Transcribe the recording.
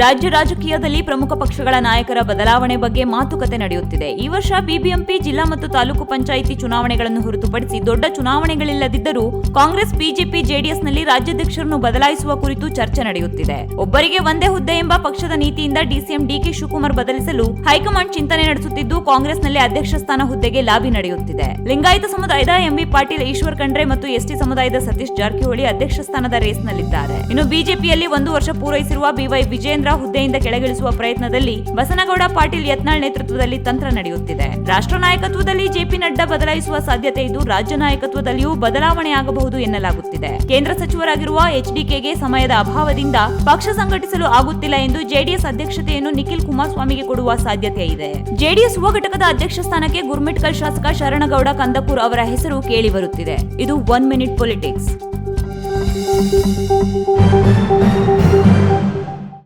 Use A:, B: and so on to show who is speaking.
A: ರಾಜ್ಯ ರಾಜಕೀಯದಲ್ಲಿ ಪ್ರಮುಖ ಪಕ್ಷಗಳ ನಾಯಕರ ಬದಲಾವಣೆ ಬಗ್ಗೆ ಮಾತುಕತೆ ನಡೆಯುತ್ತಿದೆ. ಈ ವರ್ಷ ಬಿಬಿಎಂಪಿ, ಜಿಲ್ಲಾ ಮತ್ತು ತಾಲೂಕು ಪಂಚಾಯಿತಿ ಚುನಾವಣೆಗಳನ್ನು ಹೊರತುಪಡಿಸಿ ದೊಡ್ಡ ಚುನಾವಣೆಗಳಿಲ್ಲದಿದ್ದರೂ ಕಾಂಗ್ರೆಸ್, ಬಿಜೆಪಿ, ಜೆಡಿಎಸ್ನಲ್ಲಿ ರಾಜ್ಯಾಧ್ಯಕ್ಷರನ್ನು ಬದಲಾಯಿಸುವ ಕುರಿತು ಚರ್ಚೆ ನಡೆಯುತ್ತಿದೆ. ಒಬ್ಬರಿಗೆ ಒಂದೇ ಹುದ್ದೆ ಎಂಬ ಪಕ್ಷದ ನೀತಿಯಿಂದ ಡಿಸಿಎಂ ಡಿಕೆ ಶಿವಕುಮಾರ್ ಬದಲಿಸಲು ಹೈಕಮಾಂಡ್ ಚಿಂತನೆ ನಡೆಸುತ್ತಿದ್ದು, ಕಾಂಗ್ರೆಸ್ನಲ್ಲಿ ಅಧ್ಯಕ್ಷ ಸ್ಥಾನ ಹುದ್ದೆಗೆ ಲಾಬಿ ನಡೆಯುತ್ತಿದೆ. ಲಿಂಗಾಯತ ಸಮುದಾಯದ ಎಂಬಿ ಪಾಟೀಲ್, ಈಶ್ವರ್ ಖಂಡ್ರೆ ಮತ್ತು ಎಸ್ಟಿ ಸಮುದಾಯದ ಸತೀಶ್ ಜಾರಕಿಹೊಳಿ ಅಧ್ಯಕ್ಷ ಸ್ಥಾನದ ರೇಸ್ನಲ್ಲಿದ್ದಾರೆ. ಇನ್ನು ಬಿಜೆಪಿಯಲ್ಲಿ ಒಂದು ವರ್ಷ ಪೂರೈಸಿರುವ ಬಿವೈ ವಿಜೇಂದ್ರ ಹುದ್ದೆಯಿಂದ ಕೆಳಗಿಳಿಸುವ ಪ್ರಯತ್ನದಲ್ಲಿ ಬಸನಗೌಡ ಪಾಟೀಲ್ ಯತ್ನಾಳ್ ನೇತೃತ್ವದಲ್ಲಿ ತಂತ್ರ ನಡೆಯುತ್ತಿದೆ. ರಾಷ್ಟ್ರ ನಾಯಕತ್ವದಲ್ಲಿ ಜೆಪಿ ನಡ್ಡಾ ಬದಲಾಯಿಸುವ ಸಾಧ್ಯತೆ ಇದ್ದು, ರಾಜ್ಯ ನಾಯಕತ್ವದಲ್ಲಿಯೂ ಬದಲಾವಣೆಯಾಗಬಹುದು ಎನ್ನಲಾಗುತ್ತಿದೆ. ಕೇಂದ್ರ ಸಚಿವರಾಗಿರುವ ಎಚ್ಡಿಕೆಗೆ ಸಮಯದ ಅಭಾವದಿಂದ ಪಕ್ಷ ಸಂಘಟಿಸಲು ಆಗುತ್ತಿಲ್ಲ ಎಂದು ಜೆಡಿಎಸ್ ಅಧ್ಯಕ್ಷತೆಯನ್ನು ನಿಖಿಲ್ ಕುಮಾರಸ್ವಾಮಿಗೆ ಕೊಡುವ ಸಾಧ್ಯತೆ ಇದೆ. ಜೆಡಿಎಸ್ ಘಟಕದ ಅಧ್ಯಕ್ಷ ಸ್ಥಾನಕ್ಕೆ ಗುರ್ಮಿಟ್ಕಲ್ ಶಾಸಕ ಶರಣಗೌಡ ಕಂದಕೂರ್ ಅವರ ಹೆಸರು ಕೇಳಿಬರುತ್ತಿದೆ ಇದು ಒನ್ ಮಿನಿಟ್ ಪೊಲಿಟಿಕ್ಸ್.